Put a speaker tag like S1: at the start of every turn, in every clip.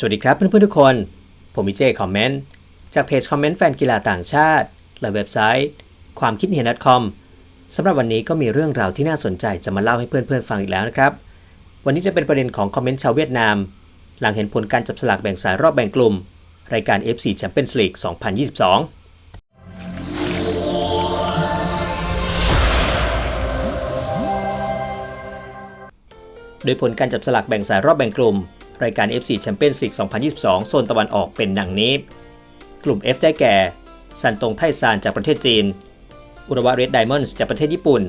S1: สวัสดีครับเพื่อนๆทุกคน ผมมิเจคอมเมนต์จากเพจคอมเมนต์แฟนกีฬาต่างชาติ และเว็บไซต์ ความคิดเห็น .com สำหรับวันนี้ก็มีเรื่องราวที่น่าสนใจจะมาเล่าให้เพื่อนๆฟังอีกแล้วนะครับ วันนี้จะเป็นประเด็นของคอมเมนต์ชาวเวียดนาม หลังเห็นผลการจับสลากแบ่งสายรอบแบ่งกลุ่ม รายการ FC Champions League 2022โดยผลการจับสลากแบ่งสายรอบแบ่งกลุ่ม รายการ FC Champions League 2022 โซนตะวันออกเป็นดังนี้ กลุ่ม F ได้แก่ ซันตงไทซานจากประเทศจีน อุระวะเรดไดมอนด์จากประเทศญี่ปุ่น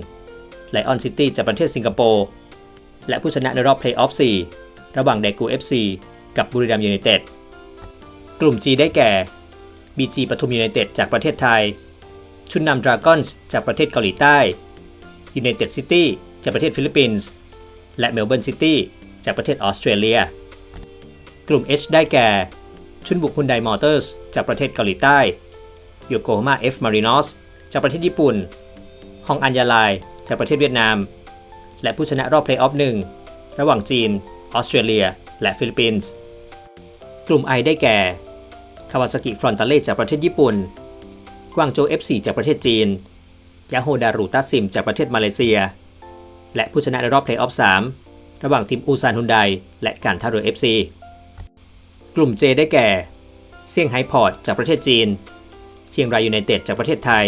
S1: ไลออนซิตี้จากประเทศสิงคโปร์ และผู้ชนะในรอบเพลย์ออฟ4ระหว่างไดกู FC กับบุรีรัมย์ยูไนเต็ด กลุ่ม G ได้แก่ BG ปทุมยูไนเต็ดจากประเทศไทย ชุนนำดราก้อนส์จากประเทศเกาหลีใต้ยูไนเต็ดซิตี้จากประเทศฟิลิปปินส์ และเมลเบิร์นซิตี้จากประเทศออสเตรเลีย กลุ่ม H ได้แก่ ชุนบุกฮุนไดมอเตอร์สจากประเทศเกาหลีใต้โยโกฮาม่าเอฟมารินอสจากประเทศญี่ปุ่น ฮองอันยาลายจากประเทศเวียดนาม และผู้ชนะรอบเพลย์ออฟหนึ่งระหว่างจีน ออสเตรเลีย และฟิลิปปินส์ กลุ่ม I ได้แก่ คาวาซากิฟรอนตาเล่จากประเทศญี่ปุ่น กวางโจว FC จากประเทศจีน ยาโฮดารุตัสซิมจากประเทศมาเลเซีย และผู้ชนะในรอบเพลย์ออฟ3ระหว่างทีมอูซานฮุนไดและการท่าเรือ FC กลุ่ม J ได้แก่ เซี่ยงไฮ้พอร์ตจากประเทศจีน เชียงรายยูไนเต็ดจากประเทศไทย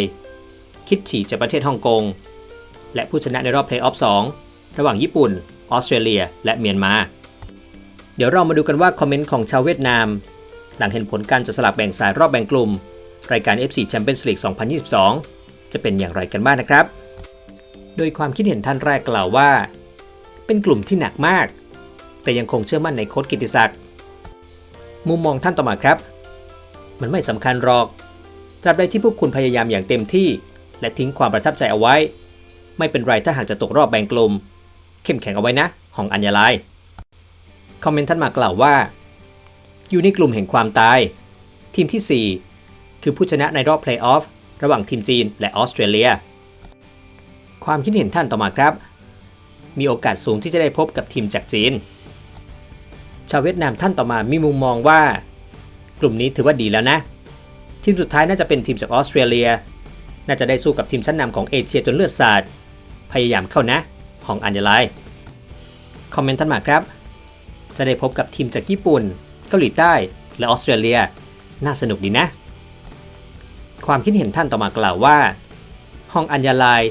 S1: คิดฉีจากประเทศฮ่องกง และผู้ชนะในรอบเพลย์ออฟ2ระหว่างญี่ปุ่น ออสเตรเลีย และเมียนมา เดี๋ยวเรามาดูกันว่าคอมเมนต์ของชาวเวียดนาม หลังเห็นผลการจัดสลับแบ่งสายรอบแบ่งกลุ่ม รายการ FC Champions League 2022 จะเป็นอย่างไรกันบ้างนะครับ โดยความคิดเห็นท่านแรกกล่าวว่า เป็นกลุ่มที่หนักมาก แต่ยังคงเชื่อมั่นในโค้ชกิติศักดิ์ มุมมองท่านต่อมาครับ มันไม่สำคัญหรอก ตราบใดที่พวกคุณพยายามอย่างเต็มที่ และทิ้งความประทับใจเอาไว้ ไม่เป็นไรถ้าหากจะตกรอบแบ่งกลุ่ม เข้มแข็งเอาไว้นะ ของอัญญาลายคอมเมนต์ท่านมากล่าวว่า อยู่ในกลุ่มแห่งความตาย ทีมที่ 4 คือผู้ชนะในรอบเพลย์ออฟระหว่างทีมจีนและออสเตรเลีย ความคิดเห็นท่านต่อมาครับ มีโอกาสสูงที่จะได้พบกับทีมจากจีน ชาวเวียดนามท่านต่อมามีมุมมองว่า กลุ่มนี้ถือว่าดีแล้วนะ ทีมสุดท้ายน่าจะเป็นทีมจากออสเตรเลีย น่าจะได้สู้กับทีมชั้นนำของเอเชียจนเลือดสาด พยายามเข้านะ ของอัญญาลายคอมเมนต์ท่านมาครับ จะได้พบกับทีมจากญี่ปุ่น เกาหลีใต้ และออสเตรเลีย น่าสนุกดีนะ ความคิดเห็นท่านต่อมากล่าวว่า ห้องอัญญาลาย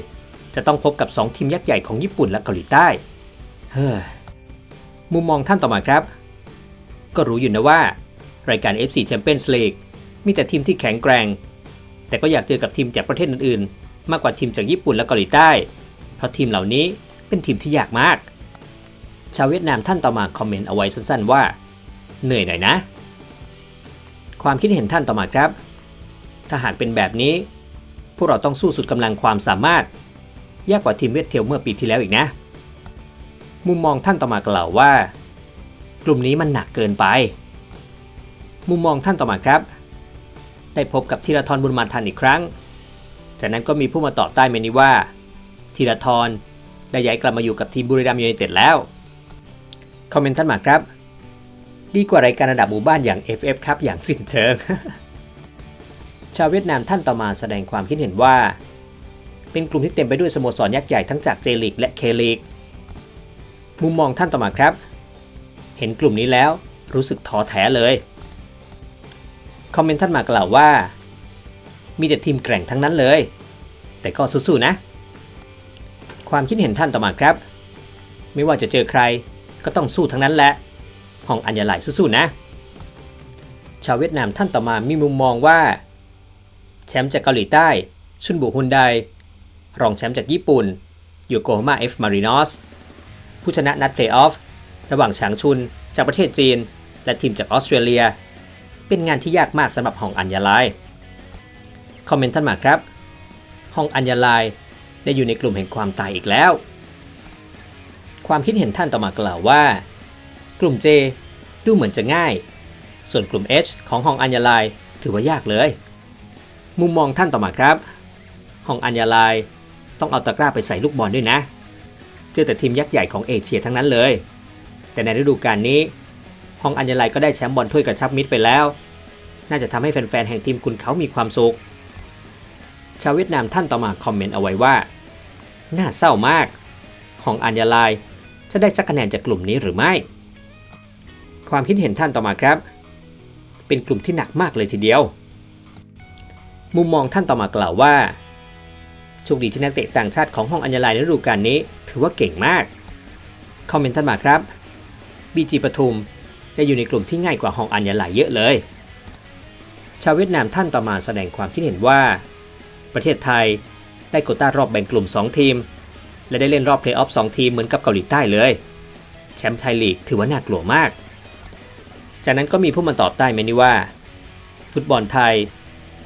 S1: จะต้องพบกับ 2 ทีมยักษ์ใหญ่ของญี่ปุ่นและเกาหลีใต้ เฮ้อ มุมมองท่านต่อมาครับ ก็รู้อยู่นะว่า รายการ FC Champions League มีแต่ทีมที่แข็งแกร่ง แต่ก็อยากเจอกับทีมจากประเทศอื่นๆ มากกว่าทีมจากญี่ปุ่นและเกาหลีใต้ เพราะทีมเหล่านี้เป็นทีมที่ยากมาก ชาวเวียดนามท่านต่อมาคอมเมนต์เอาไว้สั้นๆ ว่า เหนื่อยหน่อยนะ ความคิดเห็นท่านต่อมาครับ ถ้าหากเป็นแบบนี้ พวกเราต้องสู้สุดกำลังความสามารถ ยากกว่าทีมเวทเทลเมื่อปีที่แล้วอีกนะ มุมมองท่านต่อมากล่าวว่า กลุ่มนี้มันหนักเกินไป มุมมองท่านต่อมาครับ ได้พบกับธีรทรบุญมาทันอีกครั้ง จากนั้นก็มีผู้มาตอบใต้เมนี้ว่าธีรทรได้ย้ายกลับมาอยู่กับทีมบุรีรัมย์ยูไนเต็ดแล้ว คอมเมนต์ท่านมาครับ ดีกว่ารายการระดับหมู่บ้านอย่าง FF ครับอย่างสิ้นเชิง ชาวเวียดนามท่านต่อมาแสดงความคิดเห็นว่า เป็นกลุ่มที่เต็มไปด้วยสโมสรยักษ์ใหญ่ทั้งจากเจลิกและเคลิกมุมมองท่านต่อมาครับ เห็นกลุ่มนี้แล้ว รู้สึกท้อแท้เลย คอมเมนต์ท่านมากล่าวว่า มีแต่ทีมแกร่งทั้งนั้นเลย แต่ก็สู้ๆนะ ความคิดเห็นท่านต่อมาครับ ไม่ว่าจะเจอใครก็ต้องสู้ทั้งนั้นแหละห้องอัญญาลายสู้ๆนะ ชาวเวียดนามท่านต่อมามีมุมมองว่า แชมป์จากเกาหลีใต้ ชุนบุฮุนไดรองแชมป์จากญี่ปุ่นโยโกฮาม่าเอฟมารินอสผู้ชนะนัดเพลย์ออฟระหว่างฉางชุน จากประเทศจีน และทีมจากออสเตรเลีย เป็นงานที่ยากมากสำหรับห้องอัญญาลายคอมเมนต์ท่านมาครับห้องอัญญาลายได้อยู่ในกลุ่มแห่งความตายอีกแล้ว ความคิดเห็นท่านต่อมากล่าวว่า กลุ่ม J ดูเหมือนจะง่าย ส่วนกลุ่ม H ของห้องอัญญาลายถือว่ายากเลย มุมมองท่านต่อมาครับห้องอัญญาลายต้องเอาตะกร้าไปใส่ลูกบอลด้วยนะ เจอแต่ทีมยักษ์ใหญ่ของเอเชียทั้งนั้นเลย แต่ในฤดูกาลนี้ฮองอัญญาลัยก็ได้แชมป์บอลถ้วยกระชับมิตรไปแล้ว น่าจะทำให้แฟนๆ แห่งทีมคุณเขามีความสุข ชาวเวียดนามท่านต่อมาคอมเมนต์เอาไว้ว่า น่าเศร้ามากฮองอัญญาลัยจะได้สักคะแนนจากกลุ่มนี้หรือไม่ ความคิดเห็นท่านต่อมาครับ เป็นกลุ่มที่หนักมากเลยทีเดียว มุมมองท่านต่อมากล่าวว่าโชคดีที่นักเตะต่างชาติของห้องอัญญาลัยในฤดูกาลนี้ ถือว่าเก่งมาก คอมเมนต์ท่านมาครับ บีจีปทุม ได้อยู่ในกลุ่มที่ง่ายกว่าห้องอัญญาหลัยเยอะเลย ชาวเวียดนามท่านต่อมาแสดงความคิดเห็นว่า ประเทศไทยได้โควต้ารอบแบ่งกลุ่ม 2 ทีม และได้เล่นรอบเพลย์ออฟ2ทีมเหมือนกับเกาหลีใต้เลย แชมป์ไทยลีกถือว่าน่ากลัวมาก จากนั้นก็มีผู้มาตอบใต้เมนี่ว่า ฟุตบอลไทย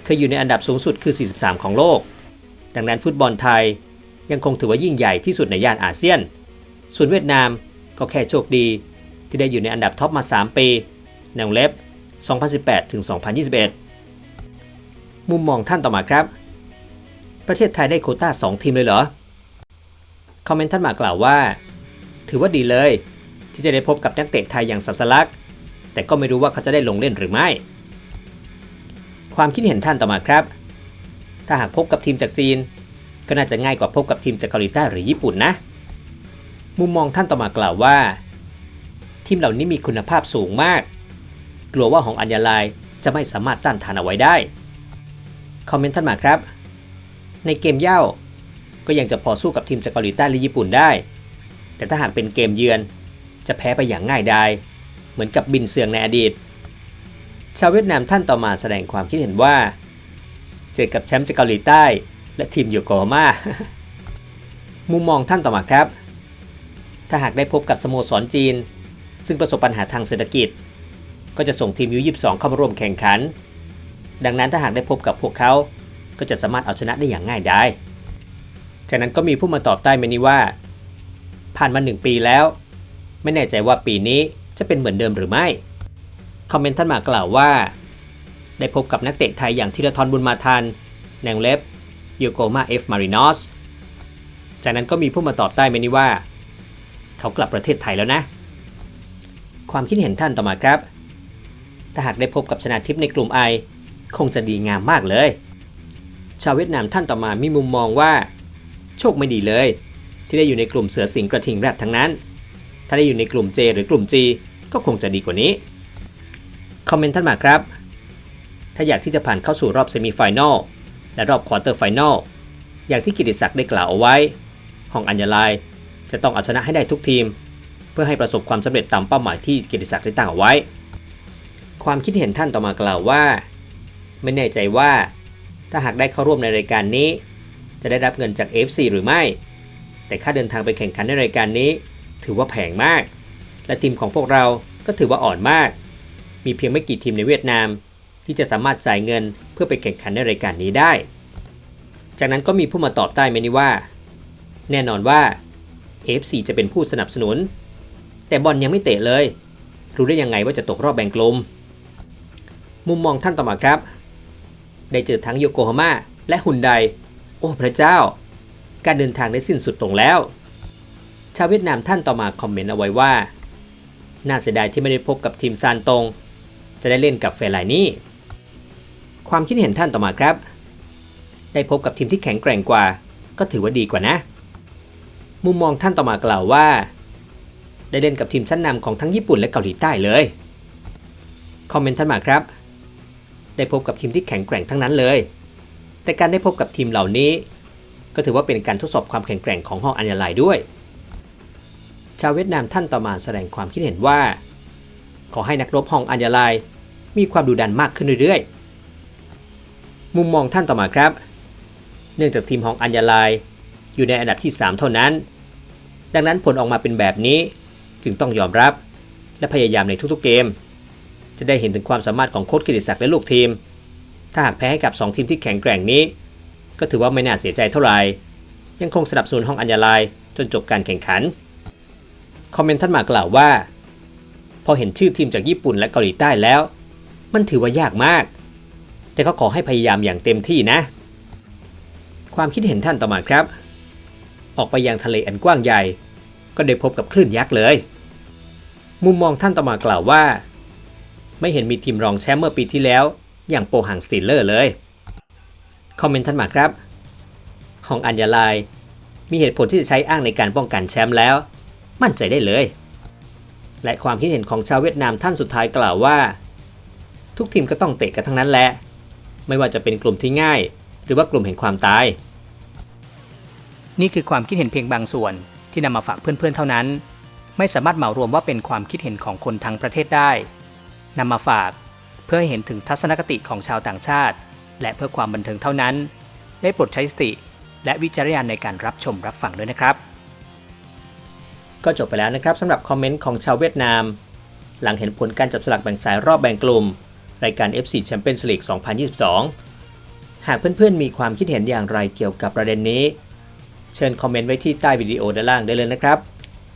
S1: เคยอยู่ในอันดับสูงสุดคือ 43 ของโลก ดังนั้นฟุตบอลไทยยังคงถือว่ายิ่งใหญ่ที่สุดในย่านอาเซียน ส่วนเวียดนามก็แค่โชคดี ที่ได้อยู่ในอันดับท็อปมา 3 ปีในวงเล็บ 2018 ถึง 2021 มุมมองท่านต่อมาครับ ประเทศไทยได้โคต้า 2 ทีมเลยเหรอ คอมเมนต์ท่านมากล่าวว่า ถือว่าดีเลย ที่จะได้พบกับนักเตะไทยอย่างสัสลัก แต่ก็ไม่รู้ว่าเขาจะได้ลงเล่นหรือไม่ ความคิดเห็นท่านต่อมาครับ ถ้าหากพบกับทีมจากจีน ก็น่าจะง่ายกว่าพบกับทีมจากเกาหลีใต้หรือญี่ปุ่นนะ มุมมองท่านต่อมากล่าวว่า ทีมเหล่านี้มีคุณภาพสูงมาก กลัวว่าของอัญญาลายจะไม่สามารถต้านทานเอาไว้ได้ คอมเมนต์ท่านมาครับ ในเกมเย่าก็ยังจะพอสู้กับทีมจากเกาหลีใต้และญี่ปุ่นได้ แต่ถ้าหากเป็นเกมเยือน จะแพ้ไปอย่างง่ายดาย เหมือนกับบินเสืองในอดีต ชาวเวียดนามท่านต่อมาแสดงความคิดเห็นว่า เจอกับแชมป์จากเกาหลีใต้ และทีมโยโกฮาม่า มุมมองท่านต่อมาครับ ถ้าหากได้พบกับสโมสรจีน ซึ่งประสบปัญหาทางเศรษฐกิจ ก็จะส่งทีมยู22เข้ามาร่วมแข่งขัน ดังนั้นถ้าหากได้พบกับพวกเขา ก็จะสามารถเอาชนะได้อย่างง่ายดายจากนั้นก็มีผู้มาตอบใต้เมนี้ว่า ผ่านมาหนึ่งปีแล้ว ไม่แน่ใจว่าปีนี้จะเป็นเหมือนเดิมหรือไม่ คอมเมนต์ท่านมากล่าวว่า ได้พบกับนักเตะไทยอย่างธีรทรบุญมาทันแนงเล็บโยโกมาเอฟมารินอสจากนั้นก็มีผู้มาตอบใต้เมนี้ว่า เขากลับประเทศไทยแล้วนะ ความคิดเห็นท่านต่อมาครับ ถ้าหากได้พบกับชนะทิพย์ในกลุ่มไอคงจะดีงามมากเลย ชาวเวียดนามท่านต่อมามีมุมมองว่า โชคไม่ดีเลย ที่ได้อยู่ในกลุ่มเสือสิงกระทิงแรดทั้งนั้น ถ้าได้อยู่ในกลุ่ม J หรือกลุ่ม G ก็คงจะดีกว่านี้ คอมเมนต์ท่านมาครับ ถ้าอยากที่จะผ่านเข้าสู่รอบเซมิไฟแนลและรอบควอเตอร์ไฟแนลอย่างที่กิติศักดิ์ได้กล่าวเอาไว้ ห้องอัญญาลายจะต้องเอาชนะให้ได้ทุกทีม เพื่อให้ประสบความสำเร็จตามเป้าหมายที่กิติศักดิ์ได้ตั้งเอาไว้ ความคิดเห็นท่านต่อมากล่าวว่า ไม่แน่ใจว่า ถ้าหากได้เข้าร่วมในรายการนี้ จะได้รับเงินจาก FC หรือไม่ แต่ค่าเดินทางไปแข่งขันในรายการนี้ ถือว่าแพงมาก และทีมของพวกเราก็ถือว่าอ่อนมาก มีเพียงไม่กี่ทีมในเวียดนาม ที่จะสามารถจ่ายเงินเพื่อไปแข่งขันในรายการนี้ได้ จากนั้นก็มีผู้มาตอบใต้เมนี้ว่า แน่นอนว่า FC จะเป็นผู้สนับสนุน แต่บอลยังไม่เตะเลย รู้ได้ยังไงว่าจะตกรอบแบ่งกลุ่มมุมมองท่านต่อมาครับ ได้เจอทั้งโยโกฮาม่าและฮุนได โอ้พระเจ้า การเดินทางได้สิ้นสุดลงแล้ว ชาวเวียดนามท่านต่อมาคอมเมนต์เอาไว้ว่า น่าเสียดายที่ไม่ได้พบกับทีมซานตง จะได้เล่นกับเฟรไลนี่ ความคิดเห็นท่านต่อมาครับ ได้พบกับทีมที่แข็งแกร่งกว่า ก็ถือว่าดีกว่านะ มุมมองท่านต่อมากล่าวว่า ได้เล่นกับทีมชั้นนำของทั้งญี่ปุ่นและเกาหลีใต้เลย คอมเมนต์ท่านมาครับ ได้พบกับทีมที่แข็งแกร่งทั้งนั้นเลย แต่การได้พบกับทีมเหล่านี้ ก็ถือว่าเป็นการทดสอบความแข็งแกร่งของห้องอัญญาลัยด้วย ชาวเวียดนามท่านต่อมาแสดงความคิดเห็นว่า ขอให้นักรบห้องอัญญาลัยมีความดุดันมากขึ้นเรื่อยๆ มุมมองท่านต่อมาครับ เนื่องจากทีมห้องอัญญาลัยอยู่ในอันดับที่ 3 เท่านั้น ดังนั้นผลออกมาเป็นแบบนี้ จึงต้องยอมรับ และพยายามในทุกๆเกม จะได้เห็นถึงความสามารถของโค้ชกิติศักดิ์และลูกทีม ถ้าหากแพ้ให้กับ 2 ทีมที่แข็งแกร่งนี้ ก็ถือว่าไม่น่าเสียใจเท่าไหร่ยังคงสนับสนุนห้องอัญญาลายจนจบการแข่งขัน คอมเมนต์ท่านมากล่าวว่า พอเห็นชื่อทีมจากญี่ปุ่นและเกาหลีใต้แล้ว มันถือว่ายากมาก แต่ก็ขอให้พยายามอย่างเต็มที่นะ ความคิดเห็นท่านต่อมาครับ ออกไปยังทะเลอันกว้างใหญ่ ก็ได้พบกับคลื่นยักษ์เลย มุมมองท่านต่อมากล่าวว่า ไม่เห็นมีทีมรองแชมป์เมื่อปีที่แล้ว อย่างโปรหังสตีลเลอร์เลย คอมเมนต์ท่านมาครับ ของอัญญาลาย มีเหตุผลที่จะใช้อ้างในการป้องกันแชมป์แล้ว มั่นใจได้เลย และความคิดเห็นของชาวเวียดนามท่านสุดท้ายกล่าวว่า ทุกทีมก็ต้องเตะกันทั้งนั้นแหละ ไม่ว่าจะเป็นกลุ่มที่ง่าย หรือว่ากลุ่มแห่งความตาย นี่คือความคิดเห็นเพียงบางส่วนที่นำมาฝากเพื่อนๆเท่านั้น ไม่สามารถเหมารวมว่าเป็นความคิดเห็นของคนทั้งประเทศได้นำมาฝาก เพื่อให้เห็นถึงทัศนคติของชาวต่างชาติ และเพื่อความบันเทิงเท่านั้น ได้โปรดใช้สติ และวิจารณญาณในการรับชมรับฟังด้วยนะครับ ก็จบไปแล้วนะครับสำหรับคอมเมนต์ของชาวเวียดนาม หลังเห็นผลการจับสลักแบ่งสายรอบแบ่งกลุ่มรายการ FC Champions League 2022 หากเพื่อนๆ มีความคิดเห็นอย่างไรเกี่ยวกับประเด็นนี้ เชิญคอมเมนต์ไว้ที่ใต้วิดีโอด้านล่างได้เลยนะครับ